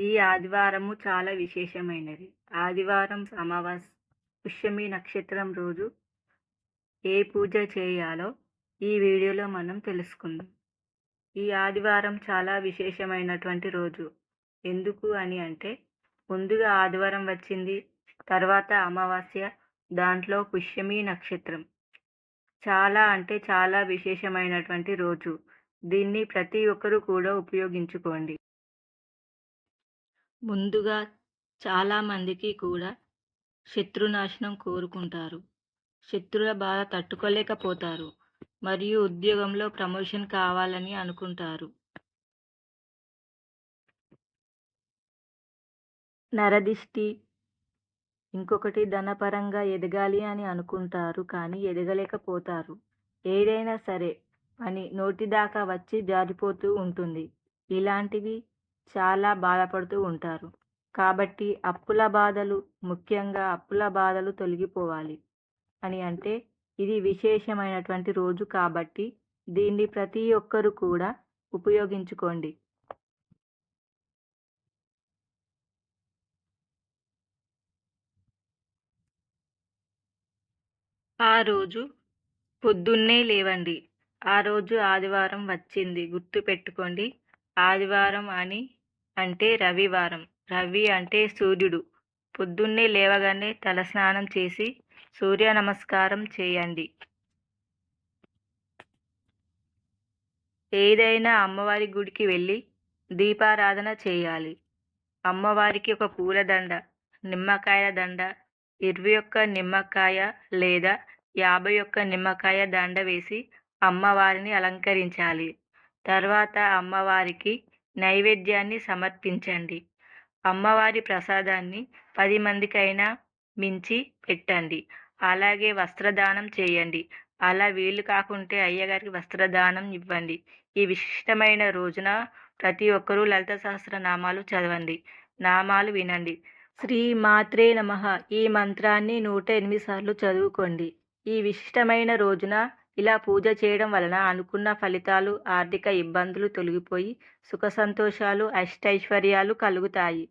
ఈ ఆదివారము చాలా విశేషమైనది. ఆదివారం అమావాస్ పుష్యమి నక్షత్రం రోజు ఏ పూజ చేయాలో ఈ వీడియోలో మనం తెలుసుకుందాం. ఈ ఆదివారం చాలా విశేషమైనటువంటి రోజు. ఎందుకు అని అంటే ముందుగా ఆదివారం వచ్చింది. తర్వాత అమావాస్య. దాంట్లో పుష్యమి నక్షత్రం. చాలా అంటే చాలా విశేషమైనటువంటి రోజు. దీన్ని ప్రతి ఒక్కరూ కూడా ఉపయోగించుకోండి. ముందుగా చాలామందికి కూడా శత్రునాశనం కోరుకుంటారు. శత్రువుల బాధ తట్టుకోలేకపోతారు. మరియు ఉద్యోగంలో ప్రమోషన్ కావాలని అనుకుంటారు. నరదిష్టి ఇంకొకటి ధనపరంగా ఎదగాలి అని అనుకుంటారు. కానీ ఎదగలేకపోతారు. ఏదైనా సరే పని నోటిదాకా వచ్చి జారిపోతూ ఉంటుంది. ఇలాంటివి చాలా బాధపడుతూ ఉంటారు. కాబట్టి అప్పుల బాధలు ముఖ్యంగా అప్పుల బాధలు తొలగిపోవాలి అని అంటే ఇది విశేషమైనటువంటి రోజు కాబట్టి దీన్ని ప్రతి ఒక్కరు కూడా ఉపయోగించుకోండి. ఆ రోజు పొద్దున్నే లేవండి. ఆ రోజు ఆదివారం వచ్చింది గుర్తుపెట్టుకోండి. ఆదివారం అని అంటే రవివారం. రవి అంటే సూర్యుడు. పొద్దున్నే లేవగానే తలస్నానం చేసి సూర్య నమస్కారం చేయండి. ఏదైనా అమ్మవారి గుడికి వెళ్ళి దీపారాధన చేయాలి. అమ్మవారికి ఒక పూలదండ, నిమ్మకాయల దండ, ఇరవై ఒక్క నిమ్మకాయ లేదా యాభై ఒక్క నిమ్మకాయ దండ వేసి అమ్మవారిని అలంకరించాలి. తర్వాత అమ్మవారికి నైవేద్యాన్ని సమర్పించండి. అమ్మవారి ప్రసాదాన్ని పది మందికైనా మించి పెట్టండి. అలాగే వస్త్రదానం చేయండి. అలా వీలు కాకుంటే అయ్యగారికి వస్త్రదానం ఇవ్వండి. ఈ విశిష్టమైన రోజున ప్రతి ఒక్కరూ లలిత సహస్రనామాలు చదవండి. నామాలు వినండి. శ్రీ మాత్రే నమః ఈ మంత్రాన్ని నూట ఎనిమిది సార్లు చదువుకోండి. ఈ విశిష్టమైన రోజున ఇలా పూజ చేయడం వలన అనుకున్న ఫలితాలు, ఆర్థిక ఇబ్బందులు తొలగిపోయి సుఖ సంతోషాలు, అష్టైశ్వర్యాలు కలుగుతాయి.